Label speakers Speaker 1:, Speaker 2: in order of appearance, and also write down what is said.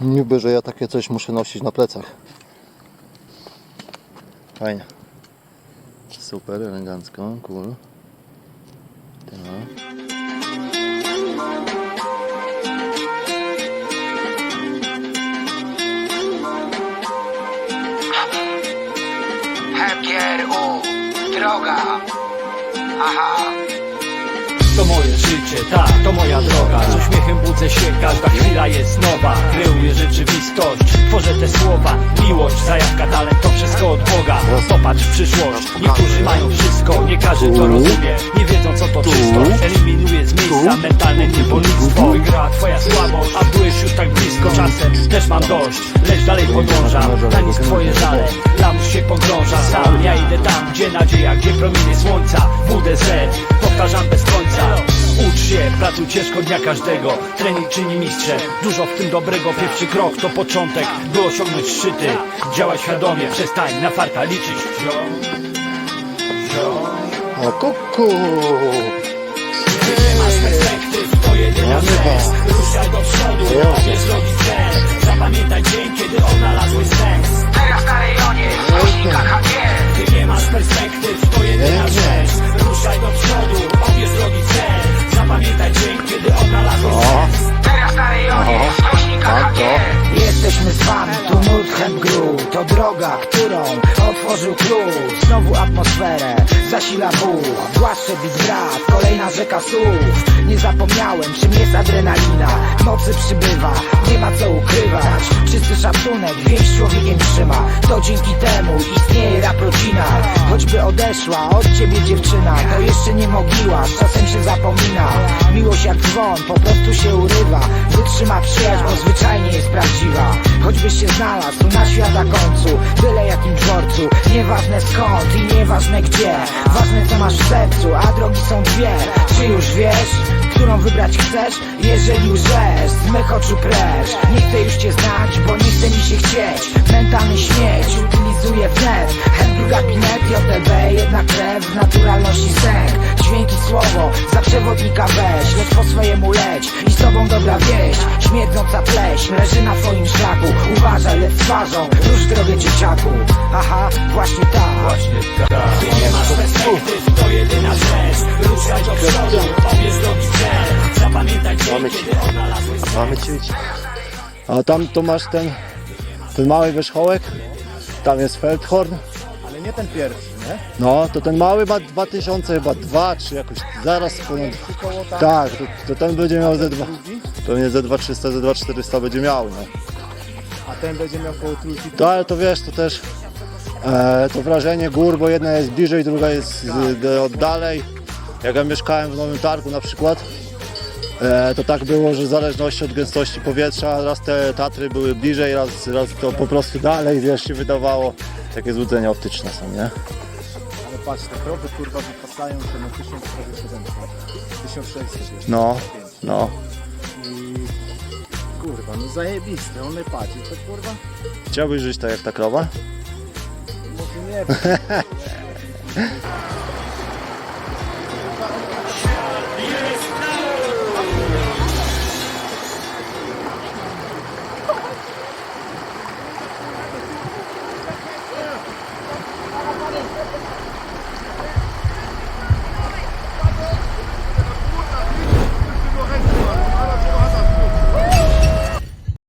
Speaker 1: Niby, że ja takie coś muszę nosić na plecach. Fajnie. Super, elegancko, cool. Tak.
Speaker 2: Droga. Aha.
Speaker 3: To moje życie, tak, to moja droga. Z uśmiechem budzę się, każda chwila jest nowa. Kreuję rzeczywistość, tworzę te słowa. Miłość, zajawka, talent, to wszystko od Boga. Popatrz w przyszłość, niektórzy mają wszystko Nie każdy to rozumie, nie wiedzą co to czystość. Eliminuję z miejsca mentalne niewolnictwo. I twoja słabość, a byłeś już tak blisko. Czasem też mam dość, lecz dalej podążam Na nic twoje żale, lamus się pogrąża. Sam Ja idę tam, gdzie nadzieja, gdzie promienie słońca. WDZ, powtarzam bez pracuj ciężko dnia każdego. Trening czyni mistrzem, dużo w tym dobrego. Pierwszy krok to początek, by osiągnąć szczyty. Działaj świadomie, przestań na farta liczyć.
Speaker 1: A kuku!
Speaker 3: Nie masz perspektyw, to jedyna rzecz Ruszaj do przodu, drogi cel Zapamiętaj dzień, kiedy odnalazłeś To
Speaker 4: droga, którą otworzył król. Znowu atmosferę zasila Bóg Głaszcze Big Brat, kolejna rzeka słów. Nie zapomniałem, czym jest adrenalina. Nocy przybywa, nie ma co ukrywać. Czysty szacunek, więź człowiekiem trzyma. To dzięki temu istnieje rap rodzina. Choćby odeszła od ciebie dziewczyna To jeszcze nie mogiła, czasem się zapomina Miłość jak dzwon, po prostu się urywa. Wytrzyma przyjaźń, bo zwyczajnie jest prawdziwa. Choćbyś się znalazł na świata końcu. Byle jakim dworcu. Nieważne skąd i nieważne gdzie. Ważne co masz w sercu, a drogi są dwie. Czy już wiesz, którą wybrać chcesz? Jeżeli łżesz, z mych oczu presz Nie chcę już cię znać, bo nie chce mi się chcieć. Mentalny śmieć, utylizuję wnet. Chętny gabinet, JTB, jedna krew Naturalności sęk, dźwięki słowo Za przewodnika weź, lecz po swojemu leć. I z tobą dobra wieść, śmierdząca pleśń Leży na twoim szlaku, uważaj, lecz twarzą Rusz drogę dzieciaku, aha, właśnie tak.
Speaker 3: Właśnie tak. Ty nie masz perspektyw, to jedyna rzecz. Ruszaj do przodu, obierz drogi cel Zapamiętaj dzień,
Speaker 1: Mamy
Speaker 3: kiedy odnalazłeś.
Speaker 1: Mamy ćwiczyć. A tam to masz ten, ten mały wierzchołek, tam jest Feldhorn.
Speaker 5: Nie ten pierwszy, nie?
Speaker 1: No, to ten mały ma 2000 chyba 2 czy jakoś zaraz ponad...
Speaker 5: Koło tam
Speaker 1: Tak, to, to ten będzie miał Z2,
Speaker 5: drugi,
Speaker 1: pewnie Z2300, Z2400 będzie miał, no.
Speaker 5: a ten będzie miał koło trójki.
Speaker 1: To, ale to wiesz, to też e, to wrażenie gór, bo jedna jest bliżej, druga jest z, od dalej. Jak ja mieszkałem w Nowym Targu na przykład, e, to tak było, że w zależności od gęstości powietrza, raz te Tatry były bliżej, raz, raz to po prostu dalej, wiesz, się wydawało. Takie złudzenia optyczne są, nie?
Speaker 5: Ale patrz, te krowy kurwa wypasają się na 1700, 1600 jeszcze.
Speaker 1: No, no.
Speaker 5: I kurwa, no zajebiste, one patrz, i to kurwa,
Speaker 1: Chciałbyś żyć tak jak ta krowa?
Speaker 5: może nie.